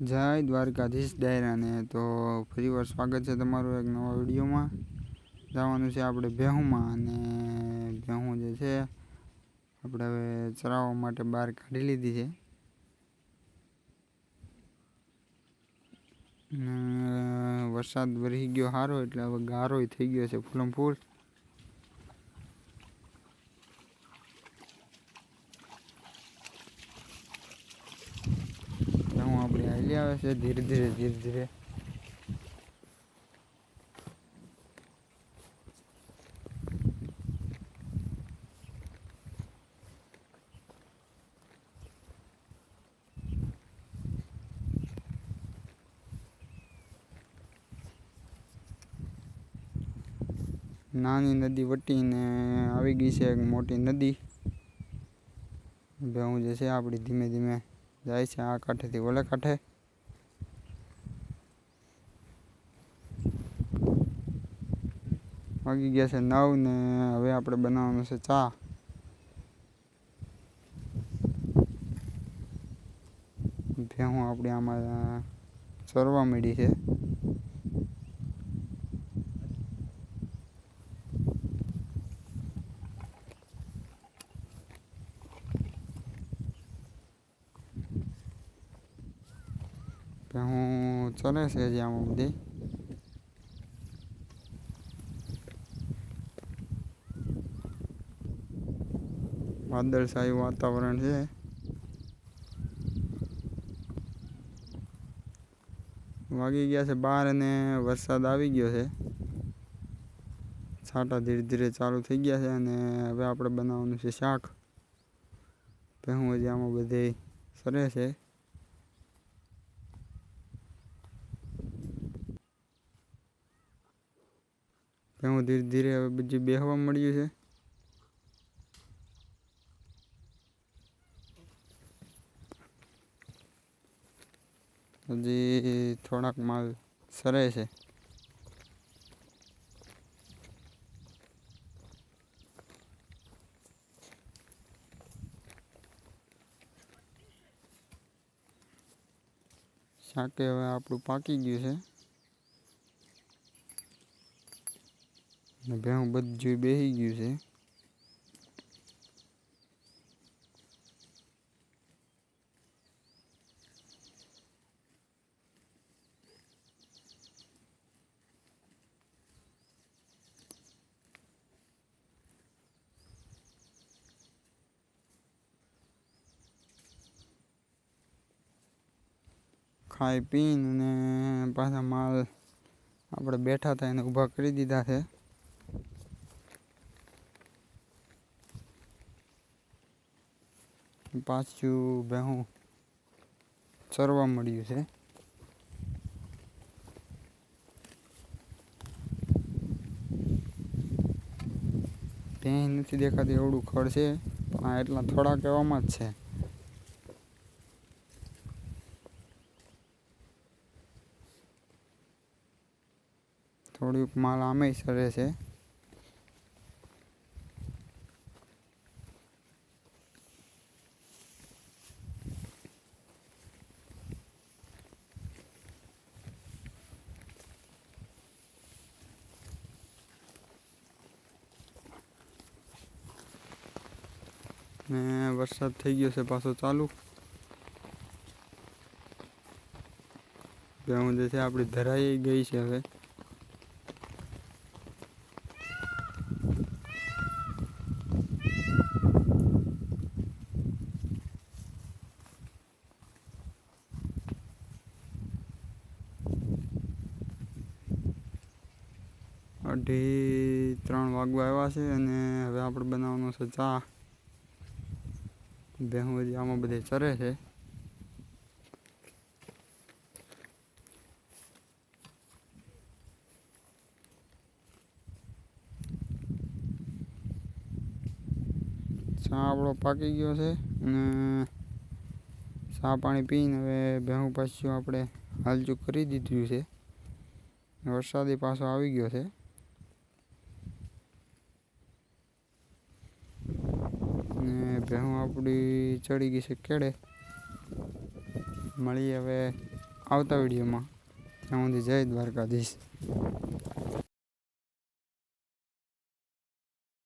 જય દ્વારકાધીશ ડાયરાને. તો ફરીવાર સ્વાગત છે તમારું એક નવા વિડીયોમાં. જવાનું છે આપણે ભેહુમાં અને ભેહું જે છે, આપણે હવે ચરાવવા માટે બહાર કાઢી લીધી છે. વરસાદ વરસી ગયો સારો એટલે હવે ગારોય થઈ ગયો છે ફૂલમ ફૂલ. ભેહું આપણી હાલી આવે છે ધીરે ધીરે ધીરે ધીરે નાની નદી વટીને આવી ગઈ છે એક મોટી નદી ભેહું જે છે આપણી ધીમે ધીમે જાય છે આ કાંઠેથી ઓલે કાંઠે વાગી ગયા છે નવ ને હવે આપણે બનાવવાનું છે ચા. ભેહું આપણી આમાં ચરવા મળી છે. ભેહું ચરે છે હજી આમાં બધી. વાદળછાયું વાતાવરણ છે. વાગી ગયા છે બાર અને વરસાદ આવી ગયો છે. છાંટા ધીરે ધીરે ચાલુ થઈ ગયા છે અને હવે આપણે બનાવવાનું છે શાક. ભેહું હજી આમાં બધે સરે છે. ભેહું ધીરે ધીરે હવે બીજું બેહવા મળ્યું છે. હજી થોડાક માલ સરે છે. શાકે હવે આપણું પાકી ગયું છે. ને ભેહું બધું બેસી ગયું છે. ખાઈ પીને અને પાછા માલ આપણે બેઠા હતા એને ઊભા કરી દીધા છે. પાછું ભેહું ચરવા મળ્યું છે. ભેંસ નથી દેખાતી, એવડું ખડ છે, પણ આ એટલા થોડાક એવામાં જ છે. થોડીક માલ આમેય સરે છે. ને વરસાદ થઈ ગયો છે પાછો ચાલુ. ભેહું જે છે, આપણી ધરાઈ ગઈ છે હવે. અઢી ત્રણ વાગવા આવ્યા છે અને હવે આપણે બનાવવાનો છે ચા. ભેહું બધી, આમાં બધે ચરે છે. ચા આપણો પાકી ગયો છે અને ચા પાણી પીને હવે ભેહું પાછું આપણે હાલચું કરી દીધું છે. વરસાદી પાછો આવી ગયો છે ને ભેહું આપણી ચડી ગઈ છે કેળે મળીએ હવે આવતા વિડીયોમાં. ત્યાં સુધી જય દ્વારકાધીશ.